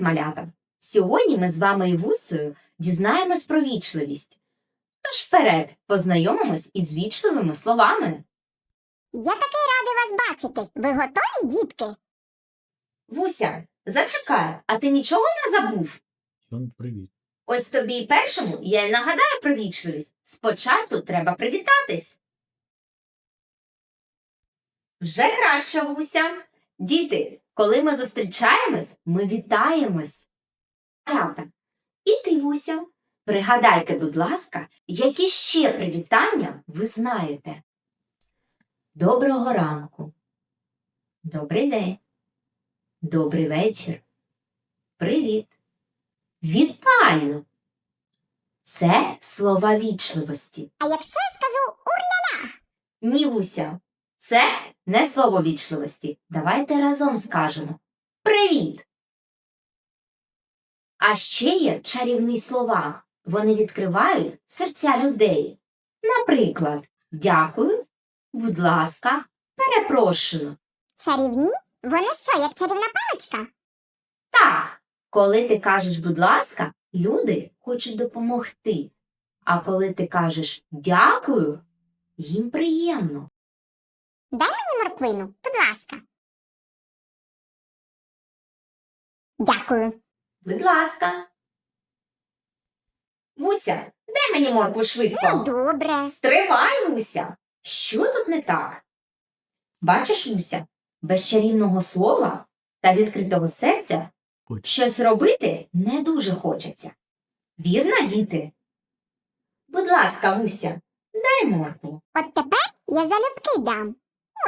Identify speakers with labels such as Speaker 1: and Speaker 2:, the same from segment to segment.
Speaker 1: малята! Сьогодні ми з вами і Вусею дізнаємось про вічливість. Тож вперед познайомимось із вічливими словами.
Speaker 2: Я такий радий вас бачити. Ви готові, дітки?
Speaker 1: Вуся, зачекай, а ти нічого не забув?
Speaker 3: Привіт.
Speaker 1: Ось тобі й першому я й нагадаю про вічливість. Спочатку треба привітатись. Вже краще, Вуся. Діти, коли ми зустрічаємось, ми вітаємось. Правда. І ти, Вуся, пригадайте, будь ласка, які ще привітання ви знаєте. Доброго ранку. Добрий день. Добрий вечір. Привіт. Вітаю. Це слова вічливості.
Speaker 2: А якщо я скажу урля,
Speaker 1: Ні, Вуся, це не слово вічливості. Давайте разом скажемо. Привіт. А ще є чарівні слова. Вони відкривають серця людей. Наприклад, дякую, будь ласка, перепрошую.
Speaker 2: чарівні? Вони що, як чарівна паличка?
Speaker 1: Так, коли ти кажеш, будь ласка, люди хочуть допомогти. А коли ти кажеш дякую, їм приємно.
Speaker 2: Дай мені морквину, будь ласка. Дякую.
Speaker 1: Будь ласка. Вуся, дай мені морку
Speaker 2: Ну,
Speaker 1: швидко.
Speaker 2: добре.
Speaker 1: Стривай, Вуся. Що тут не так? Бачиш, Вуся, без чарівного слова та відкритого серця
Speaker 3: Хоч.
Speaker 1: щось робити не дуже хочеться. Вірно, діти? Будь ласка, Вуся, дай морку.
Speaker 2: От тепер я залюбки дам.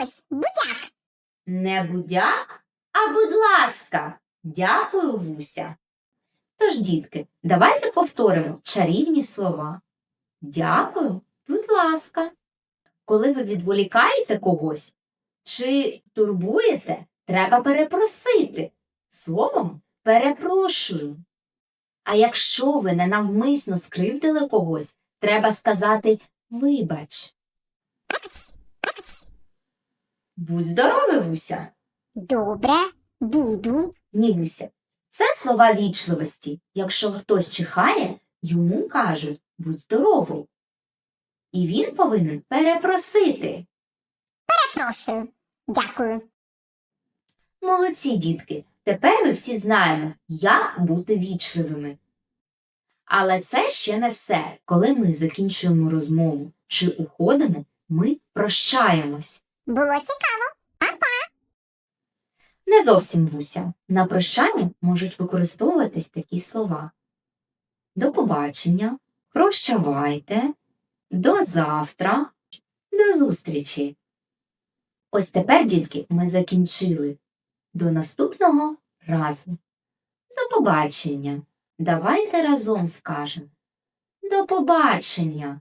Speaker 2: Ось, будяк.
Speaker 1: Не будяк, а будь ласка. Дякую, Вуся. Тож, дітки, давайте повторимо чарівні слова. Дякую, будь ласка. Коли ви відволікаєте когось чи турбуєте, треба перепросити словом перепрошую. А якщо ви ненавмисно скривдили когось, треба сказати вибач. Будь здоровий, Вуся.
Speaker 2: Добре, буду.
Speaker 1: Ні, Буся. Це слова вічливості. Якщо хтось чихає, йому кажуть будь здоровий. І він повинен перепросити.
Speaker 2: Перепрошую. Дякую.
Speaker 1: Молодці, дітки. Тепер ми всі знаємо, як бути вічливими. Але це ще не все. Коли ми закінчуємо розмову чи уходимо, ми прощаємось.
Speaker 2: Було цікаво.
Speaker 1: Зовсім Буся. На прощання можуть використовуватись такі слова. До побачення, прощавайте, до завтра, до зустрічі. Ось тепер, дітки, ми закінчили. До наступного разу. До побачення. Давайте разом скажемо. До побачення.